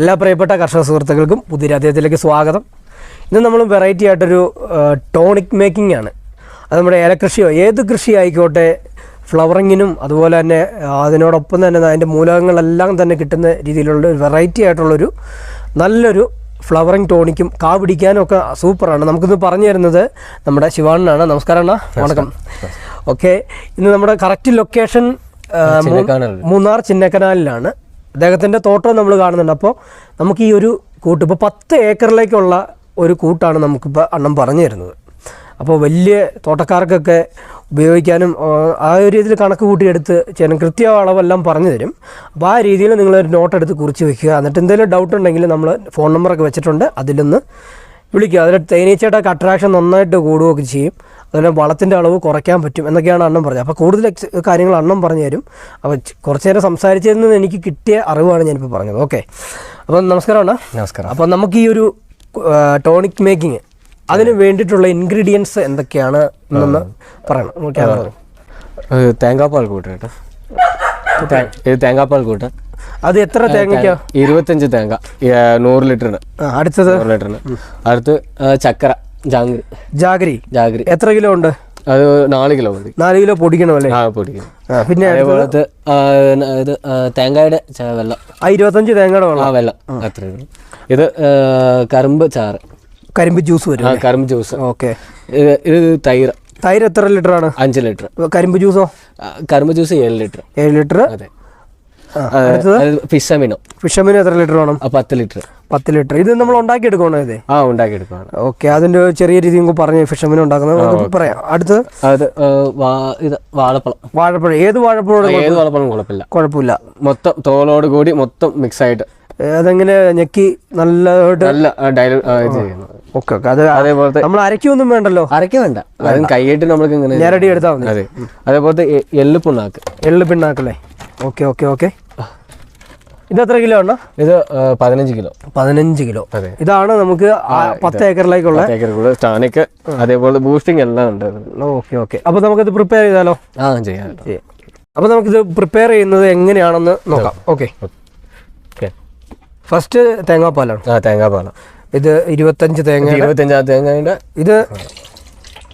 എല്ലാ പ്രിയപ്പെട്ട കർഷക സുഹൃത്തുക്കൾക്കും പുതിയ അദ്ദേഹത്തിലേക്ക് സ്വാഗതം. ഇന്ന് നമ്മൾ വെറൈറ്റി ആയിട്ടൊരു ടോണിക് മേക്കിംഗ് ആണ്. അത് നമ്മുടെ ഏലകൃഷിയോ ഏത് കൃഷി ആയിക്കോട്ടെ ഫ്ലവറിങ്ങിനും അതുപോലെ തന്നെ അതിനോടൊപ്പം തന്നെ അതിന്റെ മൂലകങ്ങളെല്ലാം തന്നെ കിട്ടുന്ന രീതിയിലുള്ള ഒരു വെറൈറ്റി ആയിട്ടുള്ളൊരു നല്ലൊരു ഫ്ലവറിങ് ടോണിക്കും കാ പിടിക്കാനും ഒക്കെ സൂപ്പറാണ്. നമുക്കിന്ന് പറഞ്ഞു തരുന്നത് നമ്മുടെ ശിവാണനാണ് നമസ്കാരം അണ്ണാ. വണക്കം. ഓക്കെ. ഇന്ന് നമ്മുടെ കറക്റ്റ് ലൊക്കേഷൻ മൂന്നാർ ചിന്നക്കനാലിലാണ്. അദ്ദേഹത്തിന്റെ തോട്ടം നമ്മൾ കാണുന്നുണ്ട്. അപ്പോൾ നമുക്ക് ഈ ഒരു കൂട്ട് ഇപ്പോൾ പത്ത് ഏക്കറിലേക്കുള്ള ഒരു കൂട്ടാണ് നമുക്കിപ്പോൾ അണ്ണം പറഞ്ഞു തരുന്നത്. അപ്പോൾ വലിയ തോട്ടക്കാർക്കൊക്കെ ഉപയോഗിക്കാനും ആ, ഒരു രീതിയിൽ കണക്ക് കൂട്ടിയെടുത്ത് ചെയ്യാനും കൃത്യ അളവെല്ലാം പറഞ്ഞു തരും. അപ്പോൾ ആ രീതിയിൽ നിങ്ങളൊരു നോട്ട് എടുത്ത് കുറിച്ച് വെക്കുക. എന്നിട്ട് എന്തെങ്കിലും ഡൗട്ട് ഉണ്ടെങ്കിൽ നമ്മൾ ഫോൺ നമ്പറൊക്കെ വെച്ചിട്ടുണ്ട്. അതിലൊന്ന് വിളിക്കുക. അതിൽ തേനീച്ചയുടെ അട്രാക്ഷൻ നന്നായിട്ട് കൂടുകയൊക്കെ ചെയ്യും. അതുപോലെ വളത്തിന്റെ അളവ് കുറയ്ക്കാൻ പറ്റും എന്നൊക്കെയാണ് അണ്ണം പറഞ്ഞത്. അപ്പോൾ കൂടുതൽ കാര്യങ്ങൾ അണ്ണം പറഞ്ഞു തരും. അപ്പോൾ കുറച്ച് നേരം സംസാരിച്ചതിൽ നിന്ന് എനിക്ക് കിട്ടിയ അറിവാണ് ഞാനിപ്പോൾ പറഞ്ഞത്. ഓക്കെ. അപ്പം നമസ്കാരം അണ്ണ. നമസ്കാരം. അപ്പോൾ നമുക്ക് ഈ ഒരു ടോണിക് മേക്കിംഗ് അതിന് വേണ്ടിയിട്ടുള്ള ഇൻഗ്രീഡിയൻസ് എന്തൊക്കെയാണ് എന്നൊന്ന് പറയണം. അതാണ്. തേങ്ങാപ്പാൽ കൂട്ട് കേട്ടോ. ഇത് തേങ്ങാപ്പാൽ കൂട്ട്. അത് എത്ര തേങ്ങയ്ക്കാ? ഇരുപത്തഞ്ച് തേങ്ങ നൂറ് ലിറ്ററിന്. അടുത്തത്? നൂറ് ലിറ്ററിന്. അടുത്ത് ചക്കര. ജാഗരി. ജാഗ്രി. എത്ര കിലോ ഉണ്ട്? അത് നാല് കിലോ മതി നാല് കിലോ പൊടിക്കണം അല്ലേ? ആ പൊടിക്കണം. പിന്നെ അതേപോലത്തെ ഇത് തേങ്ങയുടെ വെള്ളം. ആ ഇരുപത്തഞ്ച് തേങ്ങയുടെ വെള്ളം. ആ വെള്ളം. അത്ര ഇത് കരിമ്പ് ചാറ്. കരിമ്പ് ജ്യൂസ് വരും ആ കരിമ്പ് ജ്യൂസ്. ഓക്കെ. ഇത് തൈര്. തൈര് എത്ര ലിറ്റർ ആണ് അഞ്ച് ലിറ്റർ കരിമ്പ് ജ്യൂസോ? കരിമ്പ് ജ്യൂസ് ഏഴ് ലിറ്റർ ഏഴ് ലിറ്റർ അതെ. ഫിഷമിനോ ഫിഷമിന് എത്ര ലിറ്റർ വേണം? പത്ത് ലിറ്റർ പത്ത് ലിറ്റർ ഇത് നമ്മൾ ഉണ്ടാക്കിയെടുക്കണോ ഇത്? ആ ഉണ്ടാക്കിയെടുക്കുകയാണ് ഓക്കെ അതിന്റെ ചെറിയ രീതി നിങ്ങൾക്ക് പറഞ്ഞു ഫിഷമിന് ഉണ്ടാക്കുന്നത്. നമുക്ക് പറയാം. അടുത്ത് അത് ഇത് വാഴപ്പഴം. വാഴപ്പഴം. ഏത് വാഴപ്പഴം ഏത് വാഴപ്പഴം കുഴപ്പമില്ല. കുഴപ്പമില്ല. മൊത്തം തോലോട് കൂടി മൊത്തം മിക്സ് ആയിട്ട് അതെങ്ങനെ ഞെക്കി നല്ലതായിട്ട്? നല്ല ഓക്കെ ഓക്കെ. അത് അതേപോലത്തെ നമ്മൾ അരയ്ക്കൊന്നും വേണ്ടല്ലോ? അരയ്ക്ക വേണ്ട. അതും കൈയിട്ട് നമ്മൾക്ക് ഇങ്ങനെ ഞരടി എടുത്താൽ മതി. അതെ. അതേപോലത്തെ എള്ളു പിണ്ണാക്ക് എള്ള് പിണ്ണാക്കല്ലേ ഓക്കെ ഓക്കെ ഓക്കെ. ഇത് എത്ര കിലോ ആണ് ഇത് പതിനഞ്ച് കിലോ. പതിനഞ്ച് കിലോ. ഇതാണ് നമുക്ക് പത്ത് ഏക്കറിലേക്കുള്ള ഏക്കർ സ്റ്റാനിക്ക് അതേപോലെ ബൂസ്റ്റിംഗ് എല്ലാം ഉണ്ട്. Okay okay. അപ്പോൾ നമുക്കിത് പ്രിപ്പയർ ചെയ്താലോ? ആ ചെയ്യാം. അപ്പൊ അപ്പോൾ നമുക്കിത് പ്രിപ്പയർ ചെയ്യുന്നത് എങ്ങനെയാണെന്ന് നോക്കാം. ഓക്കെ. ഓക്കെ. ഫസ്റ്റ് തേങ്ങാപ്പാലാണ്. ആ തേങ്ങാപ്പാലാണ്. ഇത് ഇരുപത്തഞ്ച് തേങ്ങ ഇരുപത്തഞ്ചാം തേങ്ങയുടെ ഇത്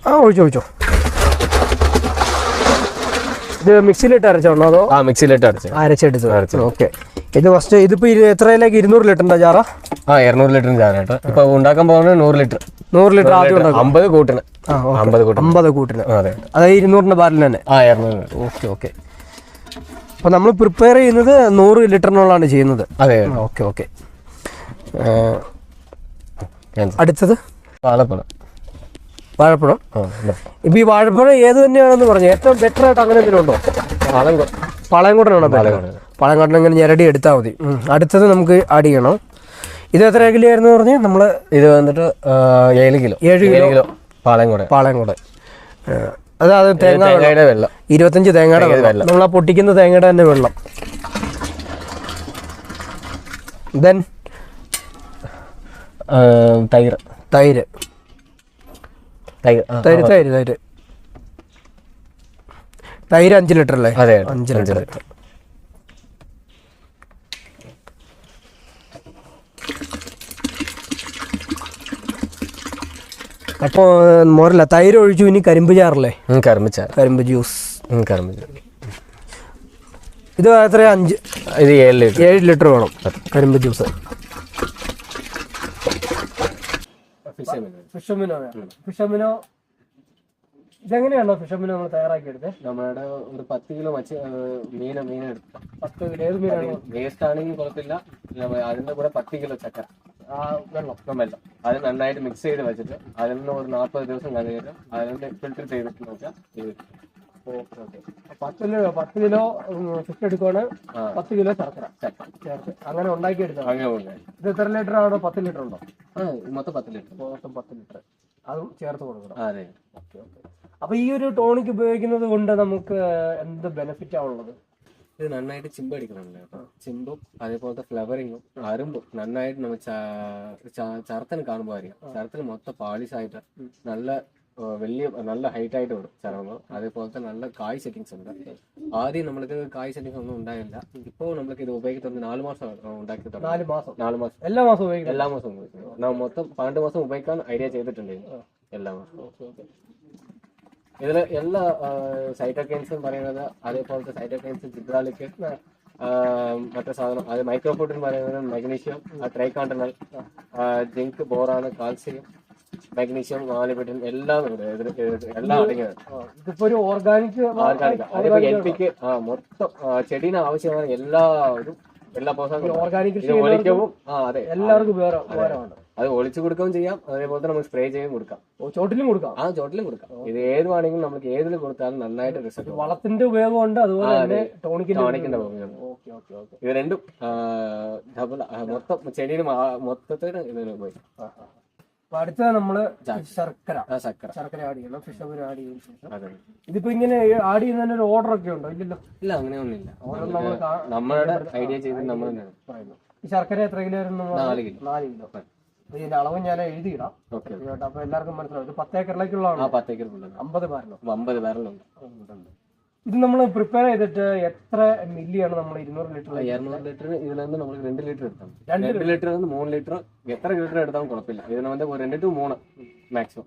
ആ ഒഴിച്ചോ ഒഴിച്ചോ. ഇത് മിക്സിയിലിട്ട് അരച്ചോണോ അതോ ആ മിക്സിയിലിട്ട് അരച്ചു. അരച്ചെടുത്ത് ഓക്കെ. ഇത് ഫസ്റ്റ് ഇതിപ്പോ എത്രയിലേക്ക്? ഇരുന്നൂറ് ലിറ്ററിന്റെ ജാറ? ആ ഇരുന്നൂറ് ലിറ്ററിന് ചാനായിട്ട് ഇപ്പൊ ഉണ്ടാക്കാൻ പോകുന്നത് നൂറ് ലിറ്റർ. നൂറ് ലിറ്റർ ആദ്യം അമ്പത് കൂട്ടിന്. അമ്പത് കൂട്ടിന്. അമ്പത് കൂട്ടിന്. അതെ. അതായത് ഇരുന്നൂറിന്റെ ബാരൽ തന്നെ? ആ ഇരുന്നൂറ് ഓക്കെ ഓക്കെ. അപ്പൊ നമ്മൾ പ്രിപ്പയർ ചെയ്യുന്നത് നൂറ് ലിറ്ററിനുള്ളതാണ് ചെയ്യുന്നത്. അതെ. Okay okay. അടുത്തത്? പാലപ്പഴം. വാഴപ്പഴം. ഇപ്പൊ ഈ വാഴപ്പഴം ഏത് തന്നെയാണെന്ന് പറഞ്ഞു ഏറ്റവും ബെറ്റർ ആയിട്ട് അങ്ങനെ എന്തെങ്കിലും ഉണ്ടോ? പാലം പളയങ്കോട്ടൻ ഇങ്ങനെ ഞെരടി എടുത്താൽ മതി. അടുത്തത് നമുക്ക് ആഡ് ചെയ്യണം. ഇത് എത്ര കിലോ ആയിരുന്നു പറഞ്ഞു? നമ്മൾ ഇത് വന്നിട്ട് ഏഴ് കിലോ. ഏഴ് കിലോ. കിലോ. പാലം കൂടെ പാളയംകോട് അതായത് തേങ്ങ തേങ്ങയുടെ വെള്ളം. ഇരുപത്തഞ്ച് തേങ്ങയുടെ വെള്ളം. നമ്മൾ ആ പൊട്ടിക്കുന്ന തേങ്ങയുടെ തന്നെ വെള്ളം. ദെൻ തൈര്. തൈര്. തൈര് തൈര് തൈര് തൈര്. തൈര് അഞ്ച് ലിറ്റർ അല്ലേ? അതെ അഞ്ച് ലിറ്റർ. അപ്പോൾ മോരല്ല തൈര് ഒഴിച്ചു ഇനി കരിമ്പ് ചാറല്ലേ? കരിമ്പ് ചാർ കരിമ്പ് ജ്യൂസ്. കരിമ്പ് ഇത് എത്ര അഞ്ച് ഇത് ഏഴ് ലിറ്റർ. ഏഴ് ലിറ്റർ വേണം കരിമ്പ് juice. Fish amino fish amino ഇതെങ്ങനെയാണോ fish amino നമ്മൾ തയ്യാറാക്കിയെടുത്തത് നമ്മുടെ ഒരു പത്ത് കിലോ മച്ച മീന മീൻ എടുത്തു. പത്ത് കിലോ ഏത് മീനാണ്? വേസ്റ്റ് ആണെങ്കിൽ കുഴപ്പമില്ല. അതിന്റെ കൂടെ പത്ത് കിലോ ചക്ക. ആ വെള്ളം വെള്ളം അത് നന്നായിട്ട് മിക്സ് ചെയ്ത് വെച്ചിട്ട് അതിൽ നിന്ന് ഒരു നാൽപ്പത് ദിവസം കഴിഞ്ഞിട്ട് അതിൽ നിന്ന് ഫിൽറ്റർ ചെയ്തിട്ട് നോക്കാം ഓക്കെ ഓക്കെ പത്ത് കിലോ പത്ത് കിലോ ഫിഷ് എടുക്കുവാണ്. പത്ത് കിലോ ശർക്കര. ചേർത്ത്. അങ്ങനെ ഉണ്ടാക്കിയെടുത്തത് അങ്ങനെ. ഇത് എത്ര ലിറ്റർ ആണോ? പത്ത് ലിറ്റർ ഉണ്ടോ? ആ മൊത്തം പത്ത് ലിറ്റർ. മൊത്തം പത്ത് ലിറ്റർ. അതും ചേർത്ത് കൊടുക്കണം. അതെ. Okay okay. അപ്പൊ ഈ ഒരു ടോണിക് ഉപയോഗിക്കുന്നത് കൊണ്ട് നമുക്ക് എന്ത് ബെനിഫിറ്റ് ആവുള്ളത് ഇത് നന്നായിട്ട് ചിമ്പ് അടിക്കണമല്ലോ കേട്ടോ. ചിമ്പും അതേപോലത്തെ ഫ്ലവറിങ്ങും അരുമ്പും നന്നായിട്ട് നമ്മൾ ചർത്തന് കാണുമ്പോൾ അറിയാം. ചർത്തന് മൊത്തം പാളിഷായിട്ട് നല്ല വലിയ നല്ല ഹൈറ്റ് ആയിട്ട് വരും ചർമ്മം അതേപോലെ തന്നെ നല്ല കായ് സെറ്റിങ്സ് ഉണ്ട്. ആദ്യം നമ്മൾക്ക് കായ് സെറ്റിങ്സ് ഒന്നും ഉണ്ടായില്ല ഇപ്പോൾ നമ്മൾക്ക് ഇത് ഉപയോഗിക്കുന്നത് നാല് മാസം ഉണ്ടാക്കി നാല് മാസം. നാല് മാസം. എല്ലാ മാസവും ഉപയോഗിക്കും എല്ലാ മാസവും ഉപയോഗിക്കുന്നു. നാം മൊത്തം പന്ത്രണ്ട് മാസം ഉപയോഗിക്കാൻ ഐഡിയ ചെയ്തിട്ടുണ്ടായിരുന്നു. എല്ലാ മാസവും. ഇതിൽ എല്ലാ സൈറ്റോകൈൻസും പറയുന്നത് അതേപോലത്തെ സൈറ്റോകൈൻസ് ജിബ്രാലിക്ക് മറ്റേ സാധനം അത് മൈക്രോഫുഡ് എന്ന് പറയുന്നത് മഗ്നീഷ്യം ട്രൈക്കാണ്ടനൽ ജിങ്ക് ബോറാണ് കാൽസ്യം മഗ്നീഷ്യം മാലിബിഡിൻ എല്ലാം ഉണ്ട് ഇതിൽ ഇത് എല്ലാം അടങ്ങിയത്. ഒരു ഓർഗാനിക് ഓർഗാനിക് ആ മൊത്തം ചെടീന ആവശ്യമായ എല്ലാവരും എല്ലാ പോഷകങ്ങളും. ഓർഗാനിക് ഒളിക്കവും ആ അതെ. എല്ലാവർക്കും ഉപകാരം ഉപകാരമാണ്. അത് ഒളിച്ചു കൊടുക്കുകയും ചെയ്യാം. അതേപോലെ തന്നെ നമുക്ക് സ്പ്രേ ചെയ്യും കൊടുക്കാം. ചോട്ടിലും കൊടുക്കാം? ആ ചോട്ടിലും കൊടുക്കാം. ഇത് ഏത് വേണമെങ്കിലും നമുക്ക് ഏതിൽ കൊടുത്താലും നന്നായിട്ട് റിസൾട്ട് വളത്തിന്റെ ഉപയോഗം ഉണ്ട് അതുപോലെ തന്നെ ടോണിക്കിന്റെ ഉപയോഗം. ഇത് രണ്ടും മൊത്തം ചെടിയിൽ മൊത്തത്തിന് ഇതിന് ഉപയോഗിക്കും. അപ്പൊ അടുത്ത നമ്മൾ ശർക്കര. ശർക്കര. ശർക്കര ആഡ് ചെയ്യണം ഫിഷ് ഓയിൽ ആഡ് ചെയ്തതിനു ശേഷം ഇതിപ്പോ ഇങ്ങനെ ആഡ് ചെയ്യുന്നതിന് ഒരു ഓർഡർ ഒക്കെ ഉണ്ടോ? ഇല്ലല്ലോ. ഇല്ല അങ്ങനെയൊന്നുമില്ല ഓരോന്നും നമ്മൾ നമ്മളുടെ ഐഡിയ ചെയ്ത് നമ്മൾ പറയുന്നു. ഈ ശർക്കര എത്ര കിലോ വരുന്നു? നാല് കിലോ. നാല് കിലോ. ഇതിന്റെ അളവ് ഞാൻ എഴുതിയിടാം. അപ്പൊ എല്ലാവർക്കും മനസ്സിലാവും. ഇത് പത്ത് ഏക്കറിലേക്കുള്ളതാണ്. ആ പത്തേക്കർ ഫുള്ളുണ്ട് അമ്പത് ബാരലോ അമ്പത് പേരലുണ്ട് ഇത് നമ്മൾ പ്രിപ്പയർ ചെയ്തിട്ട് എത്ര മില്ലിയാണ് നമ്മൾ ഇരുന്നൂറ് ലിറ്റർ ഇരുന്നൂറ് ലിറ്റർ ഇതിൽ നിന്ന് നമ്മൾ രണ്ട് ലിറ്റർ എടുത്താൽ. രണ്ട് ലിറ്റർ മൂന്ന് ലിറ്റർ എത്ര ലിറ്റർ എടുത്താലും കുഴപ്പമില്ല. ഇതിന് വന്ന് ഒരു രണ്ട് ടു മൂന്ന് മാക്സിമം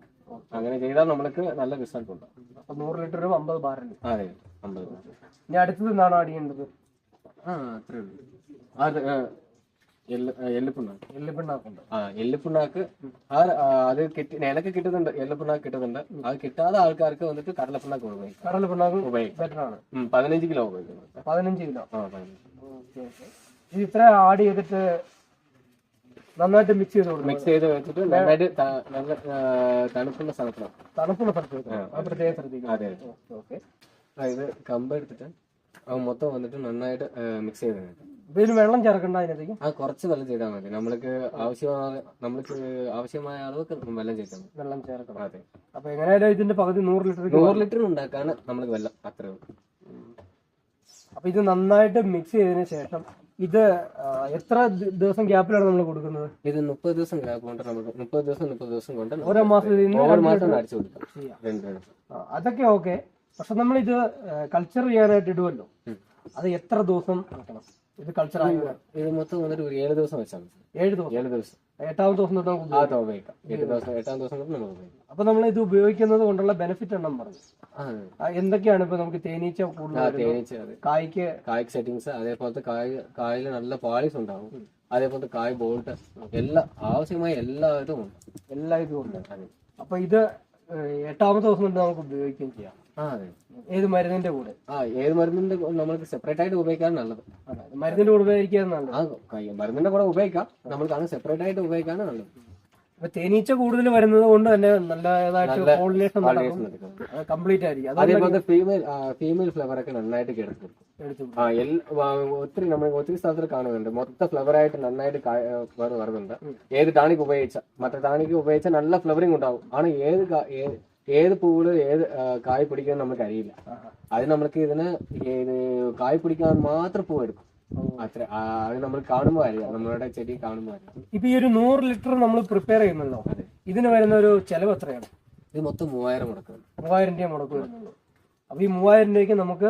അങ്ങനെ ചെയ്താൽ നമ്മൾക്ക് നല്ല റിസൾട്ട് ഉണ്ട്. അപ്പൊ നൂറ് ലിറ്ററും അമ്പത് ബാരൽ അതെ അമ്പത് ഇനി അടുത്തത് എന്താണ് ആഡ് ചെയ്യേണ്ടത് ആ അത്രേ ഉള്ളൂ. ആ, ആ, അത് കിട്ടി നിലയ്ക്ക് കിട്ടുന്നുണ്ട്. എല്ലുപിണ്ണാക്ക് കിട്ടുന്നുണ്ട്. അത് കിട്ടാതെ ആൾക്കാർക്ക് വന്നിട്ട് കടലപ്പിണ്ണാക്ക് ഉപയോഗിക്കും. കടലപ്പിണ്ണാക്ക് പിണ്ണാക്കും ഉപയോഗിക്കും പതിനഞ്ച് കിലോ ഉപയോഗിക്കുന്നു. പതിനഞ്ച് കിലോ? ഇത്ര ആഡ് ചെയ്തിട്ട് നന്നായിട്ട് മിക്സ് ചെയ്ത് മിക്സ് ചെയ്ത് വെച്ചിട്ട് നന്നായിട്ട് നല്ല തണുപ്പുള്ള സ്ഥലത്തിലാണ് തണുപ്പുള്ള സ്ഥലത്ത് പ്രത്യേകം ശ്രദ്ധിക്കണം. അതെ ഓക്കെ ഇത് കമ്പ് എടുത്തിട്ട് അത് മൊത്തം വന്നിട്ട് നന്നായിട്ട് മിക്സ് ചെയ്ത്. അപ്പൊ വെള്ളം ചേർക്കണ്ട അതിനകത്തേക്ക്? ആ കുറച്ച് വെള്ളം ചെയ്താൽ മതി. നമ്മൾക്ക് ആവശ്യമായ നമ്മൾക്ക് ആവശ്യമായ അളവൊക്കെ വെള്ളം ചേർക്കണം വെള്ളം ചേർക്കണം. അതെ. അപ്പൊ എങ്ങനെയായാലും ഇതിന്റെ പകുതി നൂറ് ലിറ്റർ നൂറ് ലിറ്റർ ഉണ്ടാക്കാണ് നമ്മൾക്ക് വെള്ളം അത്രേ ഉള്ളൂ. അപ്പൊ ഇത് നന്നായിട്ട് മിക്സ് ചെയ്തതിന് ശേഷം ഇത് എത്ര ദിവസം ഗ്യാപ്പിലാണ് നമ്മൾ കൊടുക്കുന്നത്? ഇത് മുപ്പത് ദിവസം ഗ്യാപ്പ് കൊണ്ട് നമുക്ക് മുപ്പത് ദിവസം മുപ്പത് ദിവസം കൊണ്ട് ഓരോ മാസം ഓരോ മാസം അടിച്ചു കൊടുക്കാം. അതൊക്കെ ഓക്കെ പക്ഷെ നമ്മൾ ഇത് കൾച്ചർ ചെയ്യാനായിട്ട് ഇടുമല്ലോ ഉം. അത് എത്ര ദിവസം വെക്കണം? ഇത് കൾച്ചർ ആയി? ഇത് മൊത്തം വന്നിട്ട് ഒരു ഏഴ് ദിവസം വെച്ചാൽ ഏഴ് ദിവസം? ഏഴ് ദിവസം. എട്ടാമത്തെ ദിവസം തൊട്ട് നമുക്ക് ഉപയോഗിക്കാം. എട്ട് ദിവസം എട്ടാം ദിവസം തൊട്ട് നമുക്ക് ഉപയോഗിക്കാം. അപ്പൊ നമ്മൾ ഇത് ഉപയോഗിക്കുന്നത് കൊണ്ടുള്ള ബെനിഫിറ്റ് എണ്ണം പറഞ്ഞു. എന്തൊക്കെയാണ് ഇപ്പൊ നമുക്ക് തേനീച്ച തേനീച്ച കായ്ക്ക്? കായ്ക്ക് സെറ്റിങ്സ് അതേപോലത്തെ കായ് കായൽ നല്ല പാളിസ് ഉണ്ടാവും. അതേപോലത്തെ കായ് ബോൾട്ട് എല്ലാ ആവശ്യമായ എല്ലാ ഇതും ഉണ്ട്. എല്ലാ ഇതും ഉണ്ട്. അപ്പൊ ഇത് എട്ടാമത്തെ ദിവസം തൊട്ട് നമുക്ക് ഉപയോഗിക്കുകയും ചെയ്യാം. ഏത് മരുന്നിന്റെ കൂടെ? ആ ഏത് മരുന്നിന്റെ നമ്മൾക്ക് സെപ്പറേറ്റ് ആയിട്ട് ഉപയോഗിക്കാൻ നല്ലത്. മരുന്നിന്റെ കൂടെ ഉപയോഗിക്കാൻ നല്ലത്. ആ മരുന്നിന്റെ കൂടെ ഉപയോഗിക്കാം. നമ്മൾക്ക് അത് സെപ്പറേറ്റ് ആയിട്ട് ഉപയോഗിക്കാനും നല്ലത്. അപ്പൊ തേനീച്ച കൂടുതൽ വരുന്നത് കൊണ്ട് തന്നെ നല്ലതായിട്ട് കംപ്ലീറ്റ് ആയിരിക്കും. അത് ഫീമെയിൽ ഫീമെയിൽ ഫ്ലവർ ഒക്കെ നന്നായിട്ട് കിടക്കും. ആ ഒത്തിരി നമ്മൾ ഒത്തിരി സ്ഥലത്തിൽ കാണുന്നുണ്ട്. മൊത്തം ഫ്ലവർ ആയിട്ട് നന്നായിട്ട് വരുന്നുണ്ട് ഏത് ടാണിക്ക് ഉപയോഗിച്ച മറ്റേ ടാണിക്ക് ഉപയോഗിച്ച നല്ല ഫ്ലവറിംഗ് ഉണ്ടാവും. ആണ് ഏത് ഏത് പൂവിൽ ഏത് കായ് പിടിക്കാൻ നമുക്ക് അറിയില്ല. അത് നമ്മൾക്ക് ഇതിന് ഏത് കായ് പിടിക്കാൻ മാത്രം പൂ എടുക്കും അത്ര അത് നമ്മൾ കാണുമ്പോൾ അറിയാം. നമ്മളുടെ ചെടി കാണുമ്പോൾ അറിയാം. ഇപ്പൊ ഈ ഒരു നൂറ് ലിറ്റർ നമ്മൾ പ്രിപ്പയർ ചെയ്യുന്നല്ലോ അതെ. ഇതിന് വരുന്ന ഒരു ചെലവ് എത്രയാണ്? ഇത് മൊത്തം മൂവായിരം മുടക്കും മൂവായിരം രൂപ മുടക്ക് അപ്പൊ ഈ മൂവായിരം രൂപയ്ക്ക് നമുക്ക്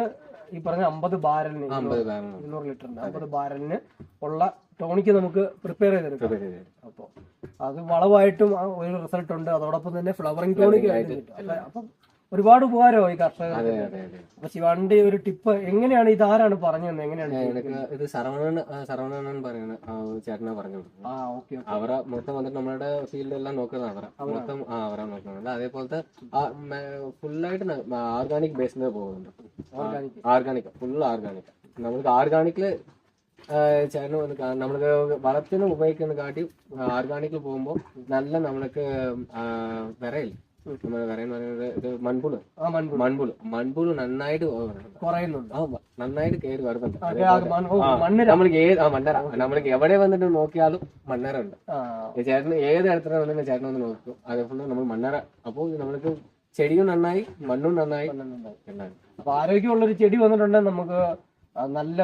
ഈ പറഞ്ഞ അമ്പത് ബാരലിന് ഇരുന്നൂറ് ലിറ്ററിന് അമ്പത് ബാരലിന് ഉള്ള ടോണിക്ക് നമുക്ക് പ്രിപ്പയർ ചെയ്തെടുക്കാം. അപ്പോൾ അത് വളമായിട്ടും ഒരു റിസൾട്ട് ഉണ്ട്. അതോടൊപ്പം തന്നെ ഫ്ലവറിംഗ് ടോണിക്കും ആയിട്ട് കിട്ടും. അപ്പൊ- ഒരുപാട് ഉപകാരമായി കർഷകർ അപ്പൊ ശിവാന്റെ ഒരു ടിപ്പ് എങ്ങനെയാണ് ഇത് ആരാണ് പറഞ്ഞു തന്നെ എങ്ങനെയാണ് ഇത് സർവണൻ സർവണൻ പറയുന്ന ചേട്ടനാ പറഞ്ഞു അവരെ മൊത്തം വന്നിട്ട് നമ്മുടെ ഫീൽഡ് എല്ലാം നോക്കുന്നത് അവരെ. മൊത്തം അവരെ നോക്കുന്നുണ്ട് അതേപോലത്തെ ഫുള്ളായിട്ട് ഓർഗാനിക് ബേസിൽ പോകുന്നുണ്ട്. ഓർഗാനിക് ഫുൾ ഓർഗാനിക് നമുക്ക് ഓർഗാനിക്കിൽ ചേട്ടനും ഒന്ന് നമ്മൾക്ക് വളത്തിന് ഉപയോഗിക്കുന്ന കാട്ടി ഓർഗാനിക്കിൽ പോകുമ്പോൾ നല്ല നമ്മൾക്ക് വിറയില്ല? നമ്മുടെ വിറയെന്ന് പറയുന്നത് ഇത് മൺപുൾ. മൺപുൾ. മൺപുൾ. നന്നായിട്ട് കുറയുന്നുണ്ട്. നന്നായിട്ട് കയറി വരുന്നുണ്ട് നമ്മൾക്ക് ആ മണ്ണര. നമ്മൾക്ക് എവിടെ വന്നിട്ട് നോക്കിയാലും മണ്ണര ഉണ്ട് ചേട്ടന് ഏത് ഇടത്തിലാണ് വന്നിട്ട് ചേട്ടൻ ഒന്ന് നോക്കും. അതേപോലെ നമ്മൾ മണ്ണര. അപ്പോൾ നമ്മൾക്ക് ചെടിയും നന്നായി മണ്ണും നന്നായി അപ്പൊ ആരോഗ്യമുള്ള ഒരു ചെടി വന്നിട്ടുണ്ടെങ്കിൽ നമുക്ക് നല്ല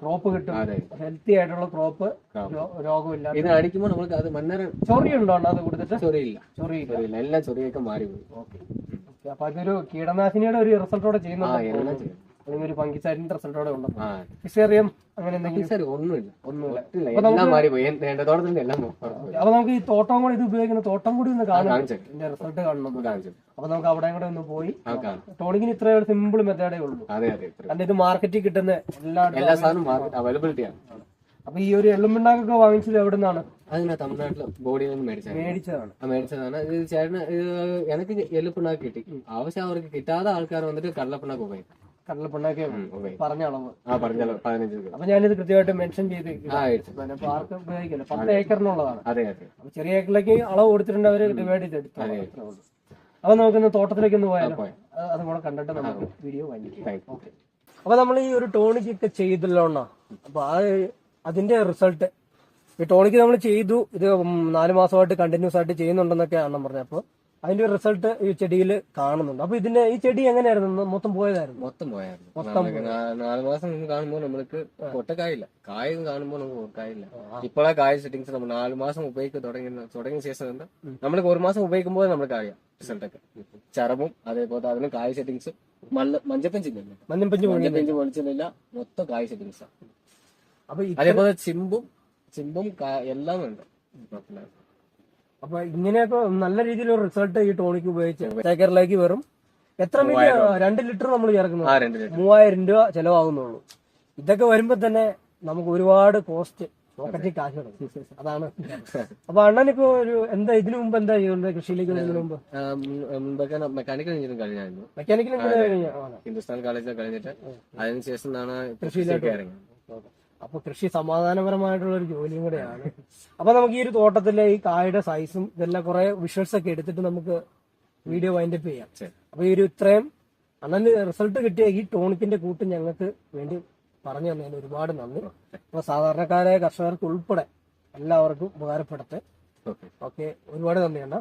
ക്രോപ്പ് കിട്ടും. ഹെൽത്തി ആയിട്ടുള്ള ക്രോപ്പ് രോഗമില്ല ഇത് അടിക്കുമ്പോൾ നമുക്ക് അത് മണ്ണേരം ചൊറിയുണ്ടോ അത് കൊടുത്തിട്ട്? ചൊറിയില്ല. ചൊറിയില്ല. എല്ലാം ചൊറിയൊക്കെ മാറി പോയി ഓക്കെ. അപ്പൊ അതൊരു കീടനാശിനിയുടെ ഒരു റിസൾട്ടോടെ ചെയ്യുന്നുണ്ട്? ഒരു പങ്കിച്ചായിട്ട് റിസൾട്ടോടെ ഉണ്ട് ആ. ഫിസേറിയം അങ്ങനെ എന്തെങ്കിലും? ഒന്നുമില്ല. ഒന്നുമില്ല. അപ്പൊ നമുക്ക് ഈ തോട്ടം കൂടി ഇത് ഉപയോഗിക്കുന്ന തോട്ടം കൂടി ഒന്ന് കാണാം. ഇതിന്റെ റിസൾട്ട് കാണണം. അപ്പൊ നമുക്ക് അവിടെ കൂടെ ഒന്ന് പോയി. ടോണിങ്ങിന് ഇത്ര സിമ്പിൾ മെത്തേഡേ ഉള്ളൂ. കാരണം ഇത് മാർക്കറ്റിൽ കിട്ടുന്ന എല്ലാ എല്ലാ സാധനവും അവൈലബിലിറ്റിയാണ് അപ്പൊ ഈ ഒരു എള്ളുമിണ്ണാക്കൊക്കെ വാങ്ങിച്ചത് എവിടെ നിന്നാണ് അതിനാ തമിഴ്നാട്ടിലെ ബോഡിയിൽ നിന്ന് മേടിച്ചത് മേടിച്ചതാണ്. മേടിച്ചതാണ്. ഇത് ചേട്ടന് എനിക്ക് എല്ലുപ്പിണ്ണാക്ക് കിട്ടി. ആവശ്യം അവർക്ക് കിട്ടാതെ ആൾക്കാർ വന്നിട്ട് കടലപ്പിണ്ണാക്ക് ഉപയോഗിക്കും. കടലപ്പിണ്ണാക്കെ ഉം, ഉപയോഗിക്കും പറഞ്ഞ അളവ് അപ്പൊ ഞാനിത് കൃത്യമായിട്ട് മെൻഷൻ ചെയ്ത് അപ്പൊ ആർക്കും ഉപയോഗിക്കില്ല? പത്ത് ഏക്കറിനുള്ളതാണ്. അപ്പൊ ചെറിയ ഏക്കറിലേക്ക് അളവ് കൊടുത്തിട്ടുണ്ട് അവർ ഡിവൈഡ് ചെയ്തെടുത്തു. അപ്പൊ നമുക്കൊന്ന് തോട്ടത്തിലേക്ക് ഒന്ന് പോയാലോ? പോയാം. അത് കൂടെ കണ്ടിട്ട് നമുക്ക് വീഡിയോ വാങ്ങിക്കാം ഓക്കെ. അപ്പൊ നമ്മൾ ഈ ഒരു ടോണിക് ഒക്കെ ചെയ്തല്ലോ അണ്ണാ? അപ്പൊ ആ അതിന്റെ റിസൾട്ട് ഈ ടോണിക്ക് നമ്മൾ ചെയ്തു. ഇത് നാല് മാസമായിട്ട് കണ്ടിന്യൂസ് ആയിട്ട് ചെയ്യുന്നുണ്ടെന്നൊക്കെ പറഞ്ഞത്. പറഞ്ഞു അപ്പൊ ഒരു റിസൾട്ട് ഈ ചെടിയിൽ കാണുന്നുണ്ട്. അപ്പൊ ഇതിന്റെ ഈ ചെടി എങ്ങനെയായിരുന്നു? മൊത്തം പോയതായിരുന്നു? മൊത്തം പോയായിരുന്നു. മൊത്തം നാല് മാസം കാണുമ്പോൾ നമ്മൾക്ക് പൊട്ടക്കായില്ല കായ കാണുമ്പോൾ നമുക്ക് കായില്ല. ഇപ്പോഴാ കായ സെറ്റിങ്സ് നമ്മൾ നാല് മാസം ഉപയോഗിക്കുക തുടങ്ങി തുടങ്ങിയ ശേഷം ഉണ്ട് നമ്മൾക്ക് ഒരു മാസം ഉപയോഗിക്കുമ്പോൾ നമ്മൾക്ക് അറിയാം റിസൾട്ടൊക്കെ ചറവും അതേപോലെ അതിന് കായ സെറ്റിങ്സ് മല്ല മഞ്ഞപ്പഞ്ചില്ല മഞ്ഞപ്പഞ്ച് മഞ്ഞപ്പഞ്ച് പൊളിച്ചില്ല മൊത്തം കായ സെറ്റിങ്സാണ് അപ്പൊ അതേപോലെ ചിമ്പും ചിമ്പും എല്ലാം ഉണ്ട്. അപ്പൊ ഇങ്ങനെയൊക്കെ നല്ല രീതിയിലുള്ള റിസൾട്ട് ഈ ടോണിക്ക് ഉപയോഗിച്ച് ഏക്കറിലേക്ക് വെറും എത്ര മില്ലി രണ്ട് ലിറ്റർ നമ്മൾ ചേർക്കുന്നത് മൂവായിരം രൂപ ചെലവാകുന്നുള്ളൂ. ഇതൊക്കെ വരുമ്പോ തന്നെ നമുക്ക് ഒരുപാട് കോസ്റ്റ് പോക്കറ്റിൽ കാശ് കിടക്കും അതാണ്. അപ്പൊ അണ്ണൻ ഇപ്പൊ ഒരു എന്താ ഇതിനു മുമ്പ് എന്താ ചെയ്യുന്നത്? കൃഷിയിലേക്ക് വരുന്നതിന് മുമ്പ്? ആ, മുൻ- മുമ്പൊക്കെ mechanical engineering കഴിഞ്ഞായിരുന്നു. Mechanical engineering. Hindustan കോളേജിൽ കഴിഞ്ഞിട്ട് അതിനുശേഷം കൃഷിയിലേക്ക് ഇറങ്ങിയത്. അപ്പൊ കൃഷി സമാധാനപരമായിട്ടുള്ള ഒരു ജോലിയും കൂടെയാണ്. അപ്പൊ നമുക്ക് ഈ ഒരു തോട്ടത്തിലെ ഈ കായുടെ സൈസും ഇതെല്ലാം കുറെ വിഷ്വൽസ് ഒക്കെ എടുത്തിട്ട് നമുക്ക് വീഡിയോ വൈൻഡപ്പ് ചെയ്യാം. അപ്പൊ ഈ ഒരു ഇത്രയും അണ്ണന് റിസൾട്ട് കിട്ടിയ ഈ ടോണിക്കിന്റെ കൂട്ട് ഞങ്ങൾക്ക് വേണ്ടി പറഞ്ഞു തന്നതിന് ഒരുപാട് നന്ദി. അപ്പൊ സാധാരണക്കാരായ കർഷകർക്ക് ഉൾപ്പെടെ എല്ലാവർക്കും ഉപകാരപ്പെടട്ടെ ഓക്കെ. ഒരുപാട് നന്ദി അണ്ണാ.